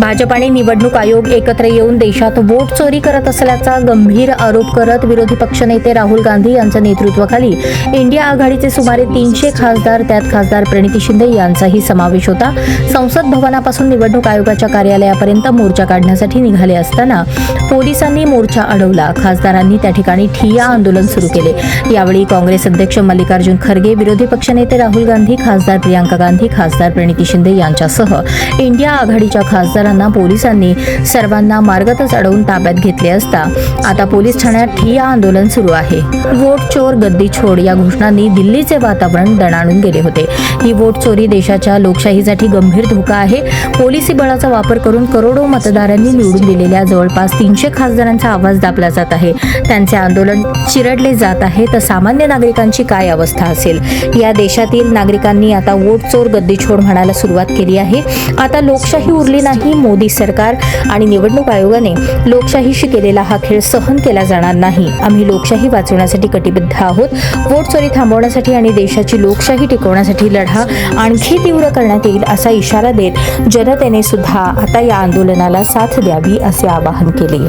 भाजप आणि निवडणूक आयोग एकत्र येऊन देशात वोट चोरी करत असल्याचा गंभीर आरोप करत विरोधी पक्षनेते राहुल गांधी यांच्या नेतृत्वाखाली इंडिया आघाडीचे सुमारे तीनशे खासदार त्यात खासदार प्रणिती शिंदे यांचाही समावेश होता. संसद भवनापासून निवडणूक आयोगाच्या कार्यालयापर्यंत मोर्चा काढण्यासाठी निघाले असताना पोलिसांनी मोर्चा अडवला. खासदारांनी त्या ठिकाणी ठिया आंदोलन सुरू केले. यावेळी काँग्रेस अध्यक्ष मल्लिकार्जुन खरगे विरोधी पक्षनेते राहुल गांधी खासदार प्रियांका गांधी खासदार प्रणिती शिंदे यांच्यासह इंडिया आघाडीच्या खासदारांना पोलिसांनी सर्वांना मार्गातच अडवून ताब्यात घेतले असता आता पोलीस ठाण्यात ठिया आंदोलन सुरू आहे. वोट चोर गद्दी छोड या घोषणांनी दिल्लीचे वातावरण दणाणून गेले होते. ही वोट चोरी देशाच्या लोकशाहीसाठी गंभीर धोका आहे. पोलिसी बळाचा वापर करून करोडो मतदारांनी निवडून दिलेल्या जवळपास तीन दोनशे खासदारांचा आवाज दाबला जात आहे. त्यांचे आंदोलन चिरडले जात आहे तर सामान्य नागरिकांची काय अवस्था असेल? या देशातील नागरिकांनी आता वोट चोर गद्दी छोड म्हणायला सुरुवात केली आहे. आता लोकशाही उरली नाही मोदी सरकार आणि निवडणूक आयोगाने लोकशाहीशी केलेला हा खेळ सहन केला जाणार नाही. आम्ही लोकशाही वाचवण्यासाठी कटिबद्ध आहोत. वोट चोरी थांबवण्यासाठी आणि देशाची लोकशाही टिकवण्यासाठी लढा आणखी तीव्र करण्यात येईल असा इशारा देत जनतेने सुद्धा आता या आंदोलनाला साथ द्यावी असे आवाहन केले